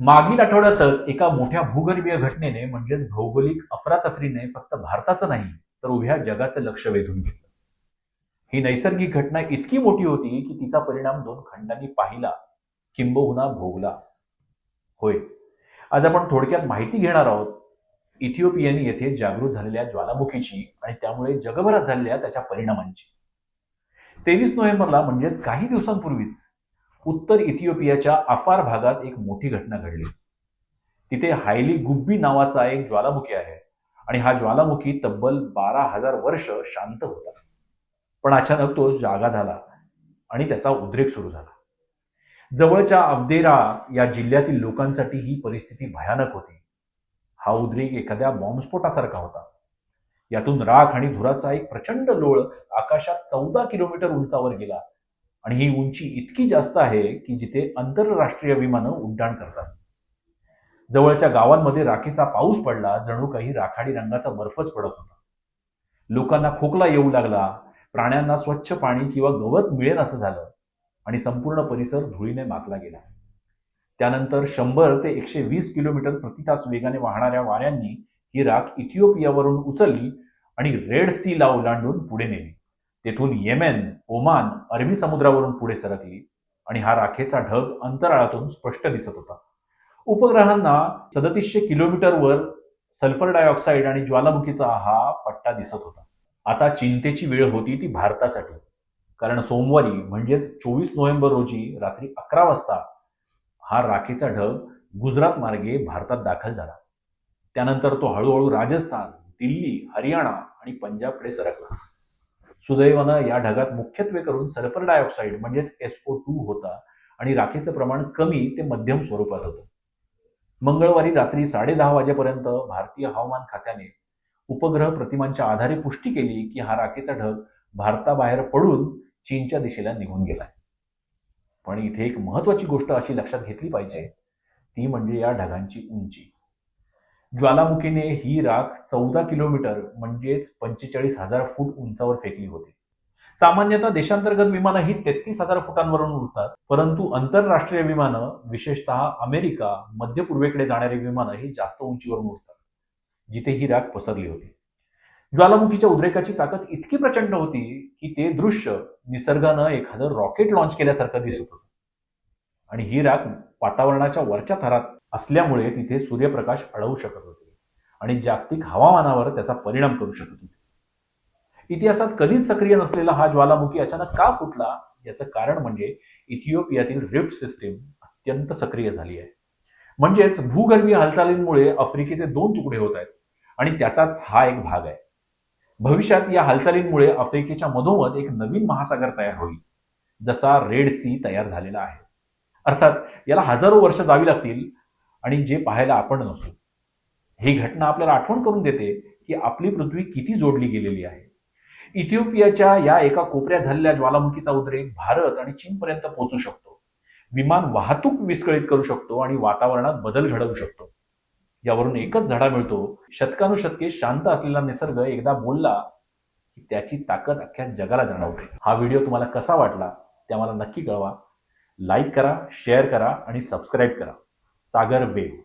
मागील आठवड्यातच एका मोठ्या भूगर्भीय घटनेने म्हणजेच भौगोलिक अफरातफरीने फक्त भारताचं नाही तर उभ्या जगाचं लक्ष वेधून घेतलं. ही नैसर्गिक घटना इतकी मोठी होती की तिचा परिणाम दोन खंडांनी पाहिला. किंबहुना भोगला. होय. आज आपण थोडक्यात माहिती घेणार आहोत इथिओपियन येथे जागृत झालेल्या ज्वालामुखीची आणि त्यामुळे जगभरात झालेल्या त्याच्या परिणामांची. तेवीस नोव्हेंबरला म्हणजेच काही दिवसांपूर्वीच उत्तर इथिओपियाच्या अफार भागात एक मोठी घटना घडली. तिथे हायली गुब्बी नावाचा एक ज्वालामुखी आहे आणि हा ज्वालामुखी तब्बल बारा हजार वर्ष शांत होता. पण अचानक तो जागा झाला आणि त्याचा उद्रेक सुरू झाला. जवळच्या अवदेरा या जिल्ह्यातील लोकांसाठी ही परिस्थिती भयानक होती. हा उद्रेक एखाद्या बॉम्बस्फोटासारखा होता. यातून राख आणि धुराचा एक प्रचंड लोळ आकाशात चौदा किलोमीटर उंचावर गेला आणि ही उंची इतकी जास्त आहे की जिथे आंतरराष्ट्रीय विमानं उड्डाण करतात. जवळच्या गावांमध्ये राखेचा पाऊस पडला जणू काही राखाडी रंगाचा बर्फच पडत होता. लोकांना खोकला येऊ लागला प्राण्यांना स्वच्छ पाणी किंवा गवत मिळेल असं झालं आणि संपूर्ण परिसर धुळीने मातला गेला. त्यानंतर शंभर ते एकशे वीस किलोमीटर प्रति तास वेगाने वाहणाऱ्या वाऱ्यांनी ही राख इथिओपियावरून उचलली आणि रेड सी ला ओलांडून पुढे नेली. तेथून येमेन ओमान अरबी समुद्रावरून पुढे सरकली आणि हा राखेचा ढग अंतराळातून स्पष्ट दिसत होता. उपग्रहांना सदतीसशे किलोमीटरवर सल्फर डायऑक्साईड आणि ज्वालामुखीचा हा पट्टा दिसत होता. आता चिंतेची वेळ होती ती भारतासाठी. कारण सोमवारी म्हणजेच चोवीस नोव्हेंबर रोजी रात्री अकरा वाजता हा राखेचा ढग गुजरात मार्गे भारतात दाखल झाला. त्यानंतर तो हळूहळू राजस्थान दिल्ली हरियाणा आणि पंजाबकडे सरकला. सुदैवानं या ढगात मुख्यत्वे करून सल्फर डायऑक्साईड म्हणजेच एसओ टू होता आणि राखेचं प्रमाण कमी ते मध्यम स्वरूपात होतं. मंगळवारी रात्री साडेदहा वाजेपर्यंत भारतीय हवामान खात्याने उपग्रह प्रतिमांच्या आधारे पुष्टी केली की हा राखेचा ढग भारताबाहेर पडून चीनच्या दिशेला निघून गेलाय. पण इथे एक महत्वाची गोष्ट अशी लक्षात घेतली पाहिजे ती म्हणजे या ढगांची उंची. ज्वालामुखीने ही राख चौदा किलोमीटर म्हणजेच पंचेचाळीस हजार फूट उंचावर फेकली होती. सामान्यतः देशांतर्गत विमानं ही तेहतीस हजार फुटांवरून उडतात परंतु आंतरराष्ट्रीय विमानं विशेषतः अमेरिका मध्य पूर्वेकडे जाणारी विमानं ही जास्त उंचीवरून उडतात जिथे ही राख पसरली होती. ज्वालामुखीच्या उद्रेकाची ताकद इतकी प्रचंड होती की ते दृश्य निसर्गानं एखादं रॉकेट लॉन्च केल्यासारखं दिसत होतं. आणि ही राख वातावरणाच्या वरच्या थरात असल्यामुळे तिथे सूर्यप्रकाश अडवू शकत होते आणि जागतिक हवामानावर त्याचा परिणाम करू शकत होते. इतिहासात कधीच सक्रिय नसलेला हा ज्वालामुखी अचानक का फुटला याचं कारण म्हणजे इथिओपियातील रिफ्ट सिस्टीम अत्यंत सक्रिय झाली आहे. म्हणजेच भूगर्भीय हालचालींमुळे आफ्रिकेचे दोन तुकडे होत आहेत आणि त्याचाच हा एक भाग आहे. भविष्यात या हालचालींमुळे आफ्रिकेच्या मधोमध एक नवीन महासागर तयार होईल जसा रेड सी तयार झालेला आहे. अर्थात याला हजारो वर्ष जावी लागतील आणि जे पाहायला आपण नसू. ही घटना आपल्याला आठवण करून देते की आपली पृथ्वी किती जोडली गेलेली आहे. इथिओपियाच्या या एका कोपऱ्यात झालेल्या ज्वालामुखीचा उद्रेक भारत आणि चीनपर्यंत पोहोचू शकतो. विमान वाहतूक विस्कळीत करू शकतो आणि वातावरणात बदल घडवू शकतो. यावरून एकच धडा मिळतो. शतकानुशतके शांत असलेला निसर्ग एकदा बोलला की त्याची ताकद अख्ख्या जगाला जाणवते. हा व्हिडिओ तुम्हाला कसा वाटला ते आम्हाला नक्की कळवा. लाईक करा शेअर करा आणि सबस्क्राईब करा. सागर वेव